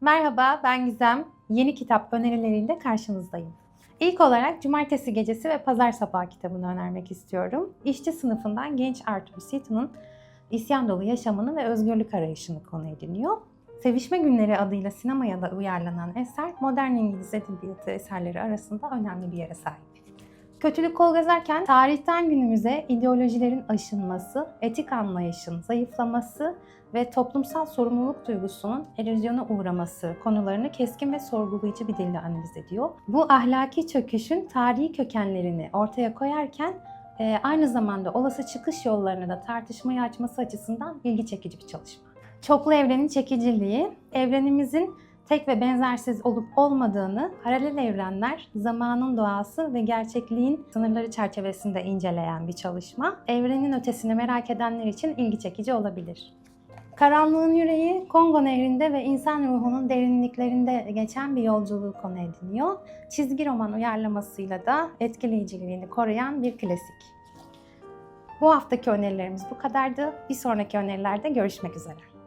Merhaba, ben Gizem. Yeni kitap önerileriyle karşınızdayım. İlk olarak Cumartesi Gecesi ve Pazar Sabahı kitabını önermek istiyorum. İşçi sınıfından genç Arthur Seaton'un isyan dolu yaşamını ve özgürlük arayışını konu ediniyor. Sevişme Günleri adıyla sinemaya da uyarlanan eser, modern İngiliz edebiyatı eserleri arasında önemli bir yere sahip. Kötülük kol gezerken tarihten günümüze ideolojilerin aşınması, etik anlayışın zayıflaması ve toplumsal sorumluluk duygusunun erozyona uğraması konularını keskin ve sorgulayıcı bir dille analiz ediyor. Bu ahlaki çöküşün tarihi kökenlerini ortaya koyarken e, aynı zamanda olası çıkış yollarını da tartışmaya açması açısından ilgi çekici bir çalışma. Çoklu evrenin çekiciliği, evrenimizin tek ve benzersiz olup olmadığını paralel evrenler, zamanın doğası ve gerçekliğin sınırları çerçevesinde inceleyen bir çalışma. Evrenin ötesini merak edenler için ilgi çekici olabilir. Karanlığın Yüreği, Kongo Nehri'nde ve insan ruhunun derinliklerinde geçen bir yolculuğu konu ediniyor. Çizgi roman uyarlamasıyla da etkileyiciliğini koruyan bir klasik. Bu haftaki önerilerimiz bu kadardı. Bir sonraki önerilerde görüşmek üzere.